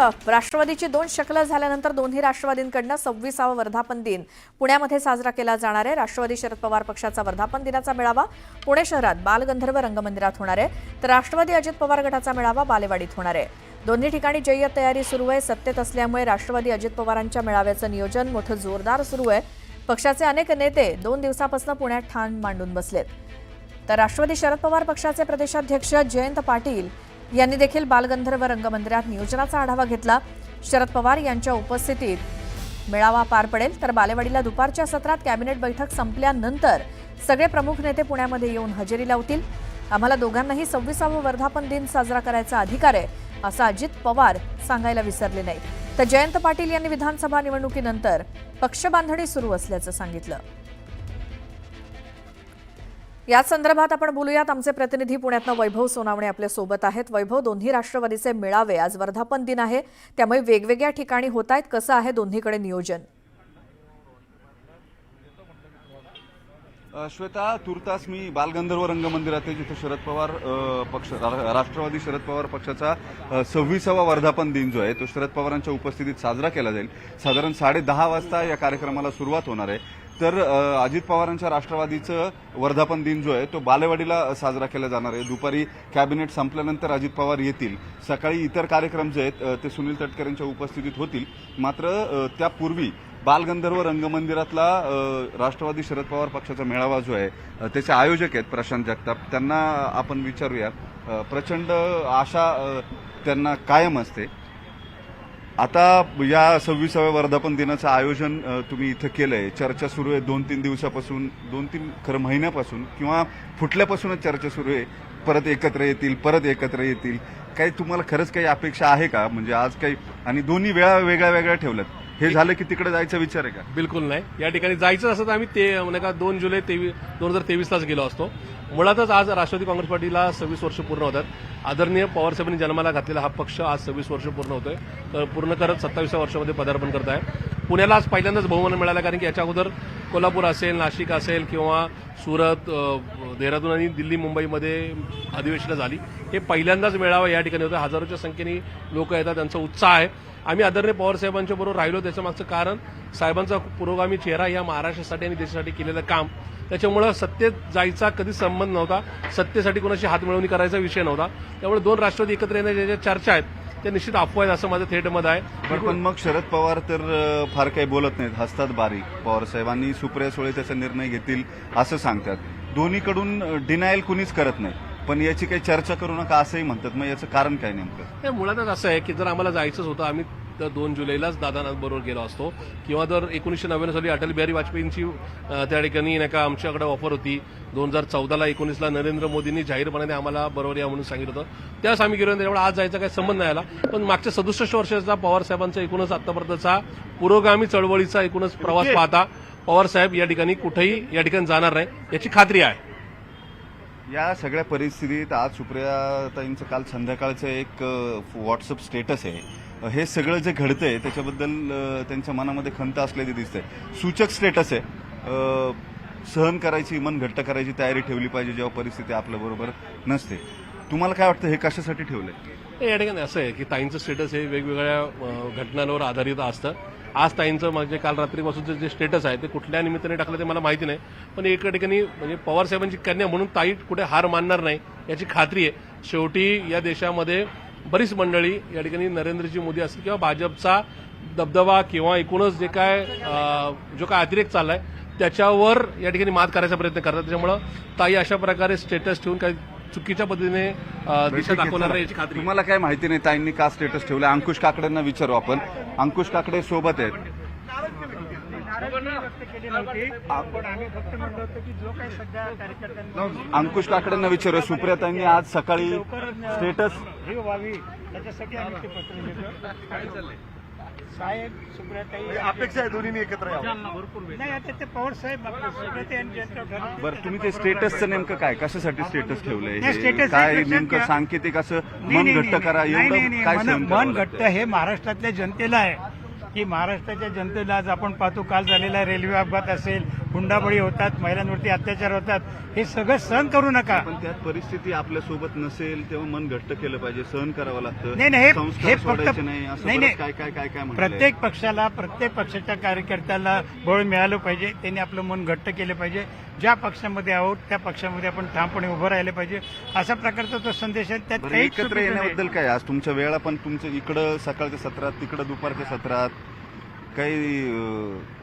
राष्ट्रवादीची दोन शकलं झाल्यानंतर दोन्ही राष्ट्रवादींकडनं सव्वीसावा वर्धापन दिन पुण्यामध्ये साजरा केला जाणार आहे. राष्ट्रवादी शरद पवार पक्षाचा वर्धापन दिनाचा मेळावा पुणे शहरात बालगंधर्व रंगमंदिरात होणार आहे. तर राष्ट्रवादी अजित पवार गटाचा मेळावा बालेवाडीत होणार आहे. दोन्ही ठिकाणी जय्यत तयारी सुरू आहे. सत्तेत असल्यामुळे राष्ट्रवादी अजित पवारांच्या मेळाव्याचं नियोजन मोठं जोरदार सुरू आहे. पक्षाचे अनेक नेते दोन दिवसापासून पुण्यात ठाण मांडून बसलेत. तर राष्ट्रवादी शरद पवार पक्षाचे प्रदेशाध्यक्ष जयंत पाटील यांनी देखील बालगंधर्व रंगमंदिरात नियोजनाचा आढावा घेतला. शरद पवार यांच्या उपस्थितीत मेळावा पार पडेल तर बालेवाडीला दुपारच्या सत्रात कॅबिनेट बैठक संपल्यानंतर सगळे प्रमुख नेते पुण्यामध्ये येऊन हजेरी लावतील. आम्हाला दोघांनाही सव्वीसावं वर्धापन दिन साजरा करायचा अधिकार आहे असं अजित पवार सांगायला विसरले नाही तर जयंत पाटील यांनी विधानसभा निवडणुकीनंतर पक्ष बांधणी सुरू असल्याचं सांगितलं. याच संदर्भात आपण बोलूयात. आमचे प्रतिनिधी पुण्यातनं वैभव सोनावणे आपल्यासोबत आहेत. वैभव दोन्ही राष्ट्रवादीचे मेळावे आज वर्धापन दिन आहे. त्यामुळे वेगवेगळ्या ठिकाणी होत आहेत कसं आहे दोन्हीकडे नियोजन? श्वेता तुर्तास मी बालगंधर्व रंगमंदिरात आहे जिथे शरद पवार पक्ष राष्ट्रवादी शरद पवार पक्षाचा सव्वीसावा वर्धापन दिन जो आहे तो शरद पवारांच्या उपस्थितीत साजरा केला जाईल. साधारण साडे दहा वाजता या कार्यक्रमाला सुरुवात होणार आहे. तर अजित पवारांच्या राष्ट्रवादीचं वर्धापन दिन जो आहे तो बालेवाडीला साजरा केला जाणार आहे. दुपारी कॅबिनेट संपल्यानंतर अजित पवार येतील. सकाळी इतर कार्यक्रम जे आहेत ते सुनील तटकरेंच्या उपस्थितीत होतील. मात्र त्यापूर्वी बालगंधर्व रंगमंदिरातला राष्ट्रवादी शरद पवार पक्षाचा मेळावा जो आहे त्याचे आयोजक आहेत प्रशांत जगताप. त्यांना आपण विचारूया प्रचंड आशा त्यांना कायम असते. आता या सव्वीसाव्या वर्धापन दिनाचं आयोजन तुम्ही इथं केलंय. चर्चा सुरू आहे दोन तीन दिवसापासून दोन तीन खरं महिन्यापासून किंवा फुटल्यापासूनच चर्चा सुरू आहे. परत एकत्र येतील परत एकत्र येतील. काही तुम्हाला खरंच काही अपेक्षा आहे का? म्हणजे आज काही आणि दोन्ही वेळा वेगळ्या वेगळ्या ठेवल्यात. हे झालं की तिकडे जायचा विचार आहे का? बिलकुल नाही. या ठिकाणी जायचं असं तर आम्ही ते म्हणजे का दोन जुलै तेवीस दोन हजार तेवीसलाच गेलो असतो. मुळातच आज राष्ट्रवादी काँग्रेस पार्टीला सव्वीस वर्ष पूर्ण होतात. आदरणीय पवारसाहेबांनी जन्माला घातलेला हा पक्ष आज सव्वीस वर्ष पूर्ण होतोय. तर पूर्ण करत सत्तावीसव्या वर्षामध्ये पदार्पन करत आहे पुण्याला आज पहिल्यांदाच बहुमान मिळाला कारण की याच्या अगोदर कोल्हापूर असेल नाशिक असेल किंवा सुरत देहरादून आणि दिल्ली मुंबईमध्ये अधिवेशनं झाली. हे पहिल्यांदाच मेळावा या ठिकाणी होतं. हजारोच्या संख्येने लोक येतात त्यांचा उत्साह आहे. आम्ही आदरणीय पवार साहेबांच्या बरोबर राहिलो त्याचं मागचं कारण साहेबांचा पुरोगामी चेहरा या महाराष्ट्रासाठी आणि देशासाठी केलेलं काम. त्याच्यामुळं सत्तेत जायचा कधी संबंध नव्हता. सत्तेसाठी कोणाशी हातमिळवणी करायचा विषय नव्हता. त्यामुळे दोन राष्ट्रवादी एकत्र येण्याच्या ज्या चर्चा आहेत त्या निश्चित अफवा आहेत असं माझं थेट मत आहे. पण मग शरद पवार तर फार काही बोलत नाहीत. हसतात बारीक. पवार साहेबांनी सुप्रिया सुळे त्याचा निर्णय घेतील असं सांगतात. दोन्हीकडून डिनायल कुणीच करत नाही. पण याची काही चर्चा करू नका असंही म्हणतात. मग याचं कारण काय नेमकं? हे मुळातच असं आहे की जर आम्हाला जायचंच होतं आम्ही दोन जुलैलाच दादांबरोबर गेलो असतो. किंवा जर एकोणीसशे नव्याण्णव साली अटल बिहारी वाजपेयींची त्या ठिकाणी नाही का आमच्याकडे ऑफर होती. दोन हजार चौदाला एकोणीसला नरेंद्र मोदींनी जाहीरपणाने आम्हाला बरोबर या म्हणून सांगितलं होतं. त्यावेळेस आम्ही गेलो त्यामुळे आज जायचा काही संबंध नाही आला. पण मागच्या सदुसष्ट वर्षाचा पवार साहेबांचा एकूणच आतापर्यंतचा पुरोगामी चळवळीचा एकूणच प्रवास पाहता पवार साहेब या ठिकाणी कुठेही या ठिकाणी जाणार नाही याची खात्री आहे. या सगळ्या परिस्थितीत आज सुप्रियाताईंचं काल संध्याकाळचं एक व्हॉट्सअप स्टेटस आहे. हे सगळं जे घडतंय त्याच्याबद्दल त्यांच्या मनामध्ये खंत असल्याचे दिसतंय. सूचक स्टेटस आहे. सहन करायची मन घट्ट करायची तयारी ठेवली पाहिजे जेव्हा परिस्थिती आपल्या बरोबर नसते. तुम्हाला काय वाटतं हे कशासाठी ठेवलंय? आहे या ठिकाणी असं आहे की ताईंचं स्टेटस हे वेगवेगळ्या घटनांवर आधारित असतं. आज ताईंचं म्हणजे काल रात्रीपासूनचं जे स्टेटस आहे ते कुठल्या निमित्ताने टाकलं ते मला माहिती नाही. पण एका ठिकाणी म्हणजे पवार साहेबांची कन्या म्हणून ताई कुठे हार मानणार नाही याची खात्री आहे. शेवटी या देशामध्ये बरीच मंडळी या ठिकाणी नरेंद्रजी मोदी असतील किंवा भाजपचा दबदबा किंवा एकूणच जे काय जो काय अतिरेक चाललाय त्याच्यावर या ठिकाणी मात करायचा प्रयत्न करतात. त्याच्यामुळं ताई अशा प्रकारे स्टेटस ठेवून काही चुकीच्या पद्धतीने दिशा दाखवणार याची खात्री. तुम्हाला काय माहिती नाही ताईंनी का स्टेटस ठेवलं अंकुश काकडेंना विचारू आपण. अंकुश काकडे सोबत आहेत. नाराजगी व्यक्त केली नव्हती पण आम्ही फक्त म्हणलं होतं की जो काही सध्या कार्यकर्त्यांनी अंकुश काकडेंना विचारू सुप्रियाताईंनी आज सकाळी स्टेटस हे व्हावी त्याच्यासाठी आम्ही ते पत्र लिहिलं साहेब सुप्रियाताई अपेक्षा आहे दोन्ही एकत्र नाही आता ते पवार साहेब. बरं तुम्ही ते स्टेटसचं नेमकं काय कशासाठी स्टेटस ठेवलंय हे? काय हे नेमकं. सांकेतिक असं मन घट्ट करा एवढं काय मन- घट्ट? हे महाराष्ट्रातल्या जनतेला आहे की महाराष्ट्राच्या जनतेला आज आपण पाहतो काल झालेला रेल्वे अपघात असेल हुंडाबळी होतात महिलांवरती अत्याचार होतात हे सगळं सहन करू नका. पण त्यात परिस्थिती आपल्यासोबत नसेल तेव्हा मन घट्ट केलं पाहिजे सहन करावं लागतं. नाही, नाही, हे- फक्त- नाही. काय काय काय काय. प्रत्येक पक्षाला प्रत्येक पक्षाच्या कार्यकर्त्याला बळ मिळालं पाहिजे त्यांनी आपलं मन घट्ट केलं पाहिजे. ज्या पक्षामध्ये आहोत त्या पक्षामध्ये आपण ठामपणे उभं राहिलं पाहिजे. अशा प्रकारचा तो संदेश आहे. त्यात एकत्र. येण्याबद्दल काय? आज तुमच्या वेळा पण तुमचं इकडं सकाळच्या सत्रात तिकडं दुपारच्या सत्रात. काही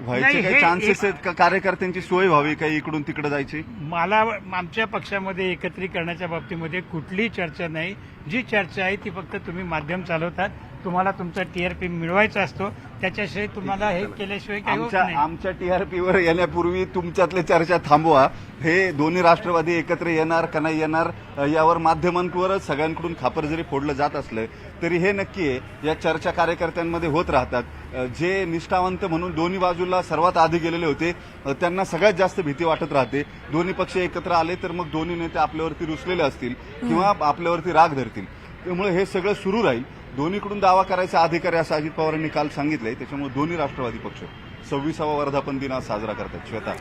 व्हायचे नाही, काही हे- चान्सेस आहेत का? कार्यकर्त्यांची सोय व्हावी काही इकडून तिकडे जायची? मला आमच्या पक्षामध्ये एकत्रीकरणाच्या बाबतीमध्ये कुठलीही चर्चा नाही. जी चर्चा आहे ती फक्त तुम्ही माध्यम चालवतात. तुम्हाला तुमचा टीआरपी मिळवायचा असतो. त्याच्याशिवाय तुम्हाला हे केल्याशिवाय काही होत आमच्या नाही. आमच्या टीआरपीवर येण्यापूर्वी तुमच्यातले चर्चा थांबवा. हे दोन्ही राष्ट्रवादी एकत्र येणार का नाही येणार अ, यावर माध्यमांवरच सगळ्यांकडून खापर जरी फोडलं जात असलं तरी हे नक्की आहे. या चर्चा कार्यकर्त्यांमध्ये होत राहतात. अ, जे निष्ठावंत म्हणून दोन्ही बाजूला सर्वात आधी गेलेले होते अ, त्यांना सगळ्यात जास्त भीती वाटत राहते. दोन्ही पक्ष एकत्र आले तर मग दोन्ही नेते आपल्यावरती रुसलेले असतील किंवा आपल्यावरती राग धरतील. त्यामुळे हे सगळं सुरू राहील. दोन्हीकडून दावा करायचा अधिकार आहे असं अजित पवारांनी काल सांगितलंय. त्याच्यामुळे दोन्ही राष्ट्रवादी पक्ष सव्वीसावा वर्धापन दिन आज साजरा करतात. श्वेता.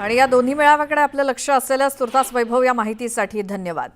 आणि या दोन्ही मेळाव्याकडे आपलं लक्ष असलेल्याच तुर्तास वैभव या माहितीसाठी धन्यवाद.